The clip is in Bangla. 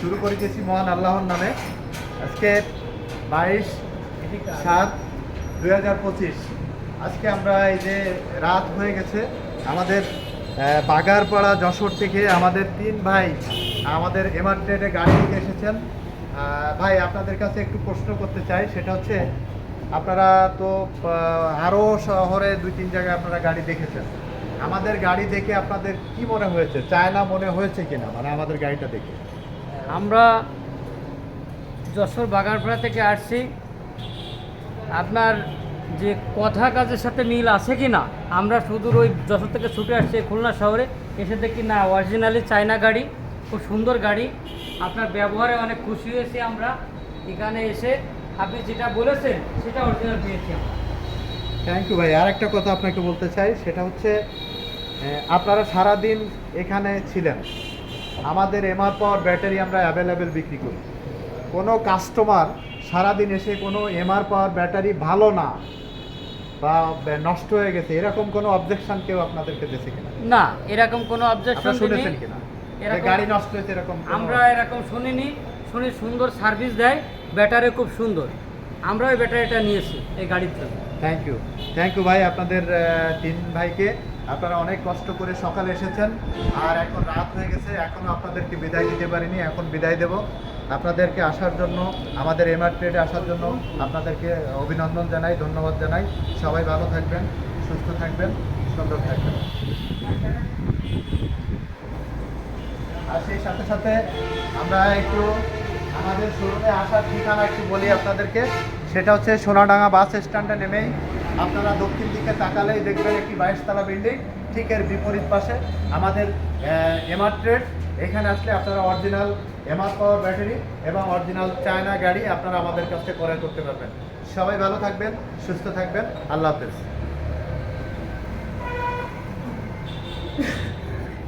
শুরু করেছি মহান আল্লাহর নামে। আজকে বাইশ সাত দুই হাজার পঁচিশ। আজকে আমরা এই যে রাত হয়ে গেছে, আমাদের বাগারপাড়া যশোর থেকে আমাদের তিন ভাই আমাদের এমআর গাড়ি নিয়ে এসেছেন। ভাই, আপনাদের কাছে একটু প্রশ্ন করতে চাই, সেটা হচ্ছে, আপনারা তো আরও শহরে দুই তিন জায়গায় আপনারা গাড়ি দেখেছেন। আমাদের গাড়ি দেখে আপনাদের কি মনে হয়েছে? চায়না মনে হয়েছে কিনা? মানে আমাদের গাড়িটা দেখে। আমরা যশোর বাগানপাড়া থেকে আসছি। আপনার যে কথা কাজের সাথে মিল আছে কি না আমরা শুধু ওই যশোর থেকে ছুটে আসছি খুলনা শহরে। এসে দেখি না অরিজিনালি চায়না গাড়ি, খুব সুন্দর গাড়ি। আপনার ব্যবহারে অনেক খুশি হয়েছি আমরা। এখানে এসে আপনি যেটা বলেছেন, সেটা অরিজিনাল পেয়েছি আমরা। থ্যাংক ইউ ভাই। আর একটা কথা আপনাকে বলতে চাই সেটা হচ্ছে আপনারা সারাদিন এখানে ছিলেন। আমাদের এমআর পাওয়ার ব্যাটারি আমরা অ্যাভেলেবেল বিক্রি করি। কোনো কাস্টমার সারাদিন এসে কোনো এমআর পাওয়ার ব্যাটারি ভালো না বা নষ্ট হয়ে গেছে এরকম কোনো অবজেকশন কেউ আপনাদেরকে দিয়েছে কিনা? না এরকম কোনো অবজেকশন শুনেছেন কিনা? গাড়ি নষ্ট হয়েছে এরকম আমরা এরকম শুনিনি। শুনি সুন্দর সার্ভিস দেয় ব্যাটারি খুব সুন্দর। আমরা ওই ব্যাটারিটা নিয়েছি এই গাড়ির জন্য। থ্যাংক ইউ থ্যাংক ইউ ভাই, আপনাদের তিন ভাইকে। আপনারা অনেক কষ্ট করে সকালে এসেছেন। আর এখন রাত হয়ে গেছে এখনও আপনাদেরকে বিদায় দিতে পারিনি, এখন বিদায় দেব। আপনাদেরকে আসার জন্য, আমাদের এমআর ট্রেডে আসার জন্য আপনাদেরকে অভিনন্দন জানাই, ধন্যবাদ জানাই। সবাই ভালো থাকবেন, সুস্থ থাকবেন, সুন্দর থাকবেন। আর সেই সাথে সাথে আমরা একটু আমাদের শোরুমে আসার ঠিকানা একটু বলি আপনাদেরকে। সেটা হচ্ছে সোনাডাঙ্গা বাস স্ট্যান্ডে নেমেই আপনারা দক্ষিণ দিকে তাকালেই দেখবেন একটি বাইশতলা বিল্ডিং, ঠিক এর বিপরীত পাশে আমাদের এমআর ট্রেড। এখানে আসলে আপনারা অরিজিনাল এমআর পাওয়ার ব্যাটারি এবং অরিজিনাল চায়না গাড়ি আপনারা আমাদের কাছ ক্রয় করতে পারবেন। সবাই ভালো থাকবেন, সুস্থ থাকবেন, আল্লাহ হাফেজ।